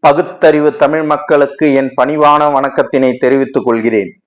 பகுத்தறிவு தமிழ் மக்களுக்கு என் பணிவான வணக்கத்தினை தெரிவித்துக் கொள்கிறேன்.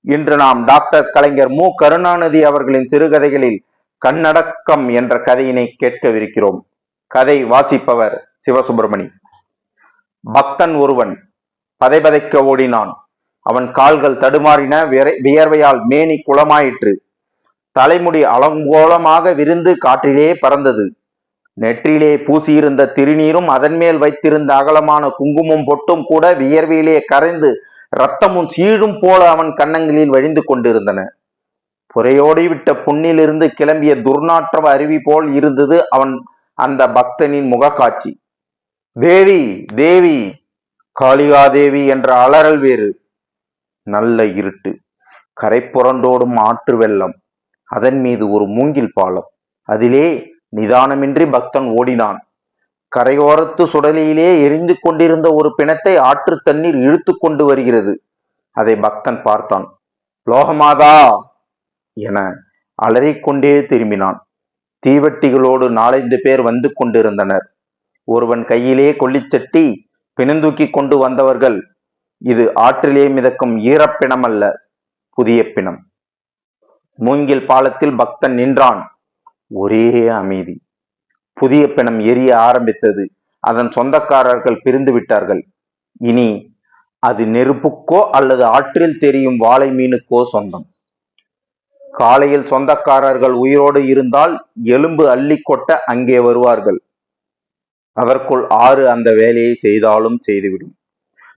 இன்று நாம் டாக்டர் கலைஞர் மு. கருணாநிதி அவர்களின் சிறுகதைகளில் கண்ணடக்கம் என்ற கதையினை கேட்கவிருக்கிறோம். கதை வாசிப்பவர் சிவசுப்பிரமணி. பக்தன் ஒருவன். பதைபதைக்க ஓடினான். அவன் கால்கள் தடுமாறின வியர்வையால் மேனி குளமாயிற்று. தலைமுடி அலங்கோலமாக விரிந்து காற்றிலே பறந்தது. நெற்றியிலே பூசியிருந்த திருநீரும் அதன்மேல் வைத்திருந்த அகலமான குங்குமம் பொட்டும் கூட வியர்வையிலே கரைந்து ரத்தமும் சீழும் போல அவன் கன்னங்களில் வழிந்து கொண்டிருந்தன. புறையோடிவிட்ட புண்ணிலிருந்து கிளம்பிய துர்நாற்றம் அருவி போல் இருந்தது அவன் அந்த பக்தனின் முகக்காட்சி. தேவி தேவி காளிகா தேவி என்ற அலறல் வேறு. நல்ல இருட்டு. கரை புரண்டோடும் ஆற்று வெள்ளம். அதன் மீது ஒரு மூங்கில் பாலம். அதிலே நிதானமின்றி பக்தன் ஓடினான். கரையோரத்து சுடலியிலே எரிந்து கொண்டிருந்த ஒரு பிணத்தை ஆற்று தண்ணீர் இழுத்து கொண்டு வருகிறது. அதை பக்தன் பார்த்தான். லோகமாதா! என அலறிக்கொண்டே திரும்பினான். தீவட்டிகளோடு நாலைந்து பேர் வந்து கொண்டிருந்தனர். ஒருவன் கையிலே கொள்ளிச்சட்டி பிணந்தூக்கி கொண்டு வந்தவர்கள் இது ஆற்றிலே மிதக்கும் ஈரப்பிணம் அல்ல புதிய பிணம். மூங்கில் பாலத்தில் பக்தன் நின்றான். ஒரே அமைதி. புதிய பிணம் எரிய ஆரம்பித்தது. அதன் சொந்தக்காரர்கள் பிரிந்து விட்டார்கள். இனி அது நெருப்புக்கோ அல்லது ஆற்றில் தெரியும் வாழை மீனுக்கோ சொந்தம். காலையில் சொந்தக்காரர்கள் உயிரோடு இருந்தால் எலும்பு அள்ளி கொட்ட அங்கே வருவார்கள். அதற்குள் ஆறு அந்த வேலையை செய்தாலும் செய்துவிடும்.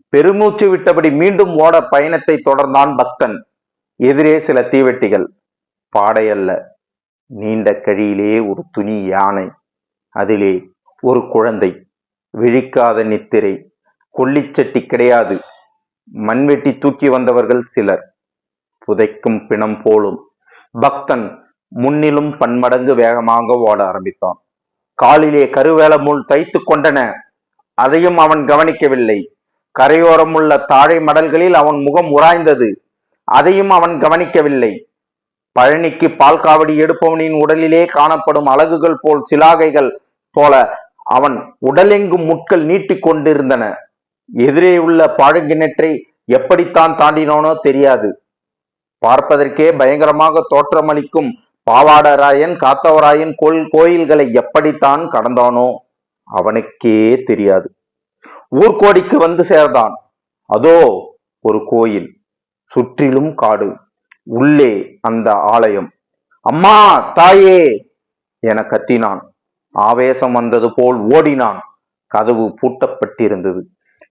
பெருமூச்சு விட்டபடி மீண்டும் ஓட பயணத்தை தொடர்ந்தான் பக்தன். எதிரே சில தீவெட்டிகள். பாடையல்ல நீண்ட கழியிலே ஒரு துணி யானை அதிலே ஒரு குழந்தை விழிக்காத நித்திரை கொல்லிச்சட்டி கிடையாது. மண்வெட்டி தூக்கி வந்தவர்கள் சிலர். புதைக்கும் பிணம் போலும் பக்தன் முன்னிலும் பன்மடங்கு வேகமாக ஓட ஆரம்பித்தான். காலிலே கருவேல முள் தைத்து கொண்டன. அதையும் அவன் கவனிக்கவில்லை. கரையோரம் உள்ள தாழை மடல்களில் அவன் முகம் உராய்ந்தது. அதையும் அவன் கவனிக்கவில்லை. பழனிக்கு பால்காவடி எடுப்பவனின் உடலிலே காணப்படும் அலகுகள் போல் சிலாகைகள் போல அவன் உடலெங்கும் முட்கள் நீட்டிக் கொண்டிருந்தன. எதிரே உள்ள பாழுங்கிணற்றை எப்படித்தான் தாண்டினோனோ தெரியாது. பார்ப்பதற்கே பயங்கரமாக தோற்றமளிக்கும் பாவாடராயன் காத்தவராயன் கோல் கோயில்களை எப்படித்தான் கடந்தானோ அவனுக்கே தெரியாது. ஊர்கோடிக்கு வந்து சேர்ந்தான். அதோ ஒரு கோயில் சுற்றிலும் காடு. உள்ளே அந்த ஆலயம். அம்மா தாயே என கத்தினான். ஆவேசம் வந்தது போல் ஓடினான். கதவு பூட்டப்பட்டிருந்தது.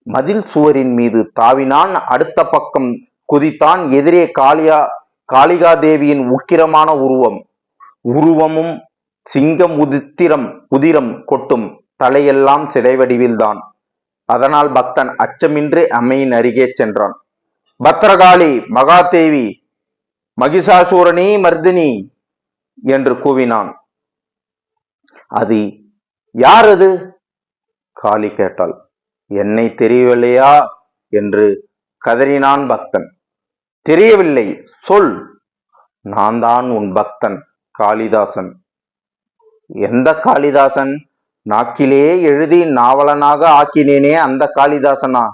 மதில் சுவரின் மீது தாவினான். அடுத்த பக்கம் குதித்தான். எதிரே காளியா காளிகா தேவியின் உக்கிரமான உருவம். உருவமும் சிங்கம் உதித்திரம் உதிரம் கொட்டும் தலையெல்லாம் சிலை வடிவில்தான் அதனால் பக்தன் அச்சமின்றி அம்மையின் அருகே சென்றான். பத்ரகாளி மகாதேவி மகிஷாசூரனி மர்தினி என்று கூவினான். அது யார் அது? காளி கேட்டாள். என்னை தெரியவில்லையா? என்று கதறினான் பக்தன். தெரியவில்லை. சொல். நான் தான் உன் பக்தன் காளிதாசன். எந்த காளிதாசன்? நாக்கிலே எழுதி நாவலனாக ஆக்கினேனே அந்த காளிதாசனா?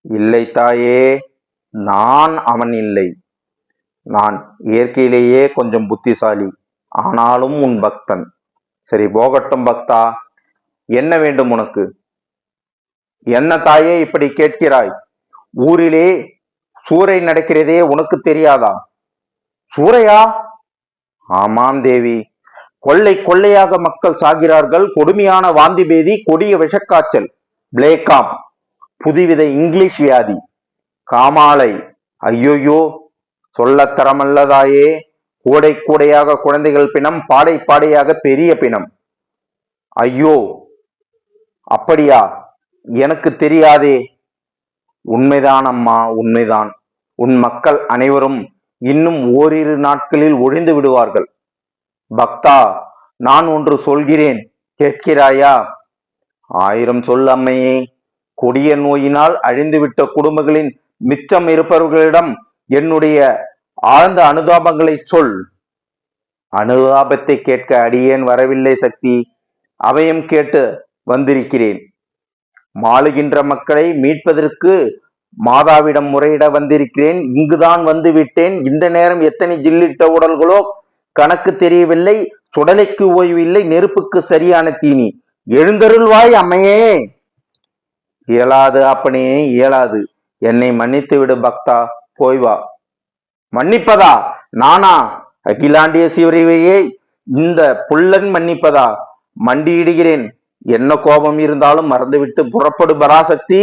இல்லை தாயே நான் அவன் இல்லை. நான் இயற்கையிலேயே கொஞ்சம் புத்திசாலி ஆனாலும் உன் பக்தன். சரி போகட்டும் பக்தா. என்ன வேண்டும் உனக்கு? என்ன தாயே இப்படி கேட்கிறாய்? ஊரிலே சூறை நடக்கிறதே உனக்கு தெரியாதா? சூறையா? ஆமாம் தேவி. கொள்ளை கொள்ளையாக மக்கள் சாகிறார்கள் கொடுமையான வாந்தி பேதி கொடிய விஷக்காய்ச்சல் பிளேகாம் புதுவித இங்கிலீஷ் வியாதி. காமாலை. ஐயோயோ சொல்லத் தரமல்லதாயே கூடை கூடையாக குழந்தைகள் பிணம் பாடை பாடையாக பெரிய பிணம். ஐயோ அப்படியா? எனக்கு தெரியாதே. உண்மைதான் அம்மா உண்மைதான். உன் மக்கள் அனைவரும் இன்னும் ஓரிரு நாட்களில் ஒழிந்து விடுவார்கள். பக்தா நான் ஒன்று சொல்கிறேன் கேட்கிறாயா? ஆயிரம் சொல் அம்மையே. கொடிய நோயினால் அழிந்துவிட்ட குடும்பங்களின் மிச்சம் இருப்பவர்களிடம் என்னுடைய ஆழ்ந்த அனுதாபங்களை சொல். அனுதாபத்தை கேட்க அடியேன் வரவில்லை சக்தி. அவையும் கேட்டு வந்திருக்கிறேன். மாளுகின்ற மக்களை மீட்பதற்கு மாதாவிடம் முறையிட வந்திருக்கிறேன். இங்குதான் வந்து விட்டேன் இந்த நேரம் எத்தனை ஜில்லிட்ட உடல்களோ கணக்கு தெரியவில்லை. சுடலைக்கு ஓய்வு இல்லை நெருப்புக்கு சரியான தீனி. எழுந்தருள்வாய் அம்மையே. இயலாது அப்பனே இயலாது. என்னை மன்னித்து விடு பக்தா. போய் வா மன்னிப்பதா? நானா? அகிலாண்டிய சிவரையே இந்த புல்லன் மன்னிப்பதா? மண்டியிடுகிறேன். என்ன கோபம் இருந்தாலும் மறந்துவிட்டு புறப்படு பராசக்தி.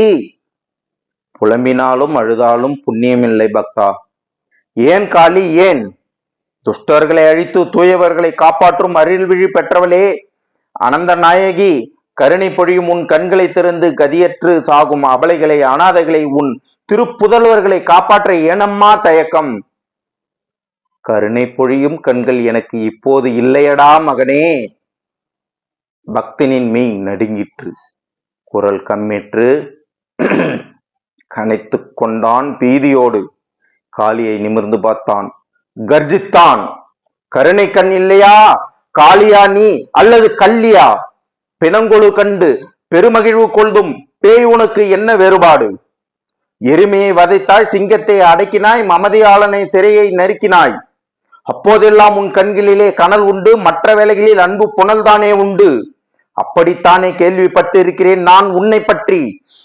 புலம்பினாலும் அழுதாலும் புண்ணியமில்லை பக்தா. ஏன் காளி? ஏன்? துஷ்டர்களை அழித்து தூயவர்களை காப்பாற்றும் அருள்விழி பெற்றவளே. அனந்த நாயகி கருணை பொழியும் உன் கண்களை திறந்து கதியற்று சாகும் அபலைகளை அனாதைகளை உன் திருப்புதல்வர்களை காப்பாற்ற ஏனம்மா தயக்கம்? கருணை பொழியும் கண்கள் எனக்கு இப்போது இல்லையடா மகனே. பக்தனின் மெய் நடுங்கிற்று. குரல் கம்மிற்று. கனைத்து கொண்டான் பீதியோடு. காளியை நிமிர்ந்து பார்த்தான். கர்ஜித்தான் கருணை கண் இல்லையா? காளியா நீ அல்லது கல்லியா பிணங்கொழு கண்டு பெருமகிழ்வு கொள்ளும் பேய் உனக்கு என்ன வேறுபாடு? எருமையை வதைத்தாய் சிங்கத்தை அடக்கினாய் மமதியாளனை சிறையை நறுக்கினாய் அப்போதெல்லாம் உன் கண்களிலே கனல் உண்டு மற்ற வேளைகளில் அன்பு புனல்தானே உண்டு. அப்படித்தானே கேள்விப்பட்டிருக்கிறேன் நான் உன்னை பற்றி.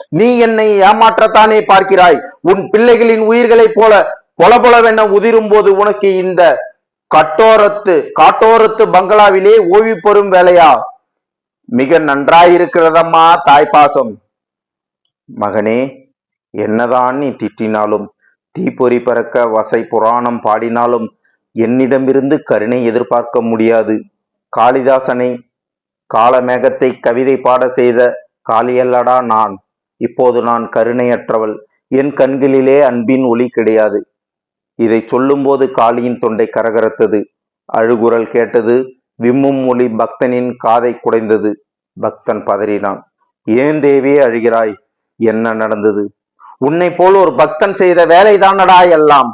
நீ என்னை ஏமாற்றத்தானே பார்க்கிறாய்? உன் பிள்ளைகளின் உயிர்களைப் போல பொலபொலவென உதிரும் போது உனக்கு இந்த கட்டோரத்து காட்டோரத்து பங்களாவிலே ஓய்வு பெறும் வேலையா மிக நன்றாயிருக்கிறதம்மா தாய்ப்பாசம். மகனே என்னதான் நீ திட்டினாலும் தீப்பொறி பறக்க வசை புராணம் பாடினாலும் என்னிடமிருந்து கருணை எதிர்பார்க்க முடியாது. காளிதாசனை காலமேகத்தை கவிதை பாட செய்த காளியல்லடா நான். இப்போது நான் கருணையற்றவள். என் கண்களிலே அன்பின் ஒளி கிடையாது. இதை சொல்லும்போது காளியின் தொண்டை கரகரத்தது. அழுகுரல் கேட்டது விம்மும் மொழி பக்தனின் காதை குடைந்தது. பக்தன் பதறினான். ஏன் தேவியே அழுகிறாய்? என்ன நடந்தது? உன்னை போல் ஒரு பக்தன் செய்த வேலைதானடா எல்லாம்?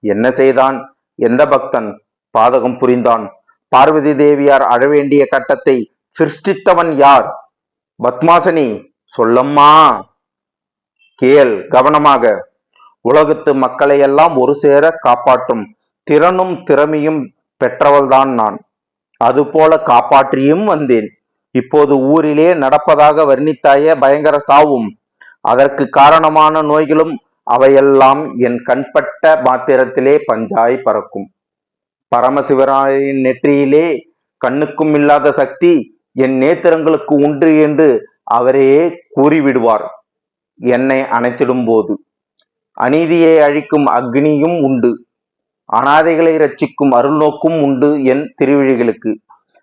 என்ன செய்தான்? எந்த பக்தன்? பாதகம் புரிந்தான். பார்வதி தேவியார் அழவேண்டிய கட்டத்தை சிருஷ்டித்தவன் யார்? பத்மாசனி சொல்லம்மா. கேள் கவனமாக. உலகத்து மக்களை எல்லாம் ஒரு சேர காப்பாற்றும் திறனும் திறமையும் பெற்றவள்தான் நான். அதுபோல காப்பாற்றியும் வந்தேன். இப்போது ஊரிலே நடப்பதாக வர்ணித்தாய பயங்கர சாவும். அதற்கு காரணமான நோய்களும் அவையெல்லாம் என் கண்பட்ட மாத்திரத்திலே பஞ்சாய் பறக்கும். பரமசிவராயின் நெற்றியிலே கண்ணுக்கும் இல்லாத சக்தி என் நேத்திரங்களுக்கு உண்டு என்று அவரே கூறிவிடுவார். என்னை அணைத்திடும் போது அநீதியை அழிக்கும் அக்னியும் உண்டு. அனாதைகளை ரட்சிக்கும் அருள்நோக்கும் உண்டு என் திருவிழிகளுக்கு.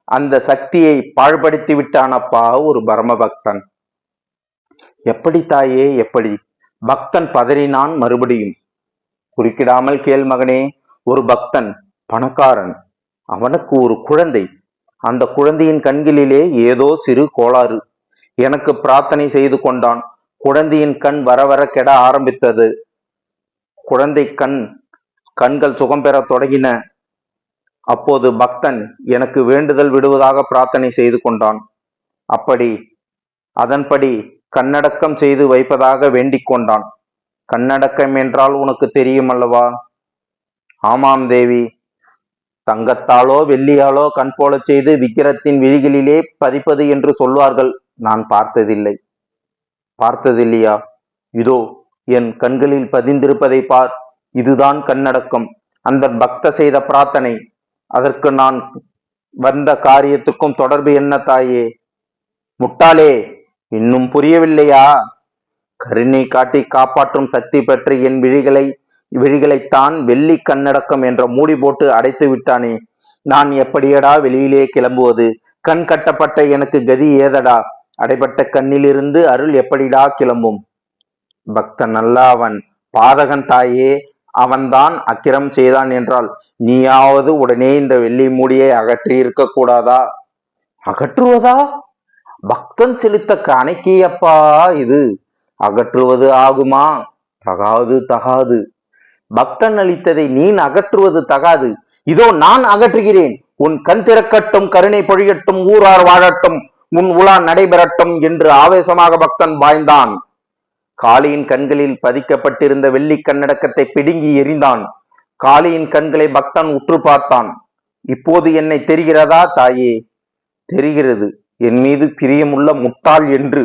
அந்த சக்தியை பாழ்படுத்தி விட்டானப்பா ஒரு பரமபக்தன். எப்படி தாயே எப்படி? பக்தன் பதறினான் மறுபடியும். குறுக்கிடாமல் கேள் மகனே ஒரு பக்தன் பணக்காரன். அவனுக்கு ஒரு குழந்தை. அந்த குழந்தையின் கண்களிலே ஏதோ சிறு கோளாறு. எனக்கு பிரார்த்தனை செய்து கொண்டான். குழந்தையின் கண் வர வர கெட ஆரம்பித்தது. குழந்தை கண் கண்கள் சுகம் பெற தொடங்கின. அப்போது பக்தன் எனக்கு வேண்டுதல் விடுவதாக பிரார்த்தனை செய்து கொண்டான். அப்படி அதன்படி கண்ணடக்கம் செய்து வைப்பதாக வேண்டிக் கொண்டான். கண்ணடக்கம் என்றால் உனக்கு தெரியும் அல்லவா? ஆமாம் தேவி. தங்கத்தாலோ வெள்ளியாலோ கண் போலச் செய்து விக்கிரத்தின் விழிகளிலே பதிப்பது என்று சொல்வார்கள். நான் பார்த்ததில்லை. பார்த்ததில்லையா? இதோ என் கண்களில் பதிந்திருப்பதை பார். இதுதான் கண்ணடக்கம். அந்த பக்த செய்த பிரார்த்தனை. அதற்கு நான் வந்த காரியத்துக்கும் தொடர்பு என்ன தாயே? முட்டாளே இன்னும் புரியவில்லையா? கருணை காட்டி காப்பாற்றும் சக்தி பெற்ற என் விழிகளை விழிகளைத்தான் வெள்ளி கண்ணடக்கம் என்ற மூடி போட்டு அடைத்து விட்டானே. நான் எப்படியடா வெளியிலே கிளம்புவது? கண் கட்டப்பட்ட எனக்கு கதி ஏதடா? அடைபட்ட கண்ணிலிருந்து அருள் எப்படிடா கிளம்பும்? பக்தன் அல்ல அவன். பாதகன் தாயே அவன்தான் அக்கிரம் செய்தான் என்றால் நீயாவது உடனே இந்த வெள்ளி மூடியை அகற்றி இருக்க கூடாதா அகற்றுவதா? பக்தன் செலுத்த கணக்கியப்பா இது. அகற்றுவது ஆகுமா? தகாது தகாது. பக்தன் அளித்ததை நீ அகற்றுவது தகாது. இதோ நான் அகற்றுகிறேன். உன் கண் திறக்கட்டும் கருணை பொழியட்டும் ஊரார் வாழட்டும் உன் உலா நடைபெறட்டும் என்று ஆவேசமாக பக்தன் பாய்ந்தான். காளியின் கண்களில் பதிக்கப்பட்டிருந்த வெள்ளி கண்ணடக்கத்தை பிடுங்கி எறிந்தான். காளியின் கண்களை பக்தன் உற்று பார்த்தான். இப்போது என்னை தெரிகிறதா தாயே? தெரிகிறது. என் மீது பிரியமுள்ள முட்டாள் என்று.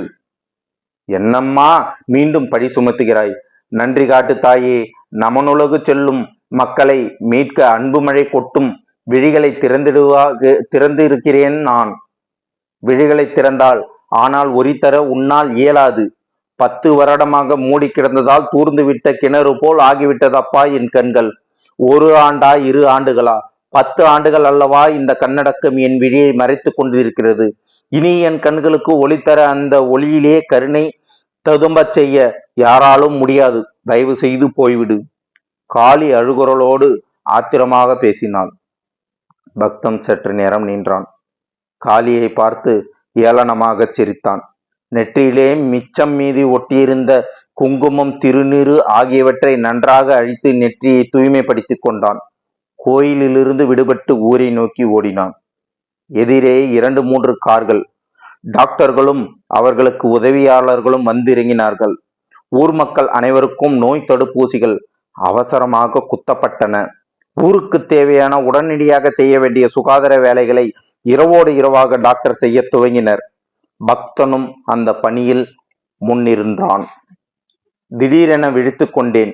என்னம்மா மீண்டும் பழி சுமத்துகிறாய்? நன்றி காட்டு தாயே. நமனுலகு செல்லும் மக்களை மீட்க அன்பு மழை கொட்டும் விழிகளை திறந்திடுவாக திறந்து இருக்கிறேன் நான். விழிகளை திறந்தால் ஆனால் ஒரித்தர உன்னால் இயலாது. பத்து வருடமாக மூடி கிடந்ததால் தூர்ந்துவிட்ட கிணறு போல் ஆகிவிட்டதப்பா என் கண்கள். ஒரு ஆண்டா இரு ஆண்டுகளா? பத்து ஆண்டுகள் அல்லவா இந்த கண்ணடக்கம் என் விழியை மறைத்து கொண்டிருக்கிறது. இனி என் கண்களுக்கு ஒளி தர அந்த ஒளியிலே கருணை ததும்பச் செய்ய யாராலும் முடியாது. தயவு செய்து போய்விடு. காளி அழுகுரலோடு ஆத்திரமாக பேசினாள். பக்தம் சற்று நேரம் நின்றான். காளியை பார்த்து ஏளனமாகச் சிரித்தான். நெற்றியிலே மிச்சம் மீதி ஒட்டியிருந்த குங்குமம் திருநீறு ஆகியவற்றை நன்றாக அழித்து நெற்றியை தூய்மைப்படுத்திக் கொண்டான். கோயிலிலிருந்து விடுபட்டு ஊரை நோக்கி ஓடினான். எதிரே இரண்டு மூன்று கார்கள். டாக்டர்களும் அவர்களுக்கு உதவியாளர்களும் வந்திறங்கினார்கள். ஊர் மக்கள் அனைவருக்கும் நோய் தடுப்பூசிகள் அவசரமாக குத்தப்பட்டன. ஊருக்கு தேவையான உடனடியாக செய்ய வேண்டிய சுகாதார வேலைகளை இரவோடு இரவாக டாக்டர் செய்ய துவங்கினர். பக்தனும் அந்த பணியில் முன்னிருந்தான். திடீரென விழித்து கொண்டேன்.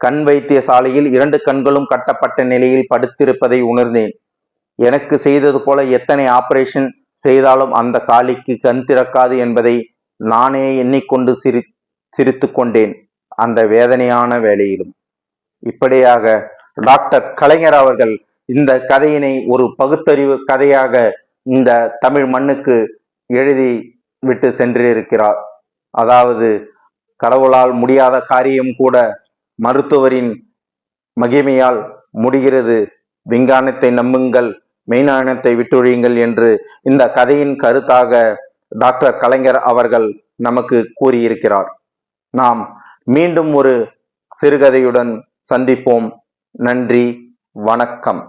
கண் வைத்தியசாலையில் இரண்டு கண்களும் கட்டப்பட்ட நிலையில் படுத்திருப்பதை உணர்ந்தேன். எனக்கு செய்தது போல எத்தனை ஆபரேஷன் செய்தாலும் அந்த காளிக்கு கண் திறக்காது என்பதை நானே எண்ணிக்கொண்டு சிரி சிரித்து கொண்டேன் அந்த வேதனையான வேலையிலும் இப்படியாக டாக்டர் கலைஞர் அவர்கள் இந்த கதையினை ஒரு பகுத்தறிவு கதையாக இந்த தமிழ் மண்ணுக்கு எழுதி விட்டு சென்றிருக்கிறார். அதாவது கடவுளால் முடியாத காரியம் கூட மருத்துவரின் மகிமையால் முடிகிறது. விஞ்ஞானத்தை நம்புங்கள் மெய்ஞானத்தை விட்டொழியுங்கள் என்று இந்த கதையின் கருத்தாக டாக்டர் கலைஞர் அவர்கள் நமக்கு கூறியிருக்கிறார். நாம் மீண்டும் ஒரு சிறுகதையுடன் சந்திப்போம். நன்றி வணக்கம்.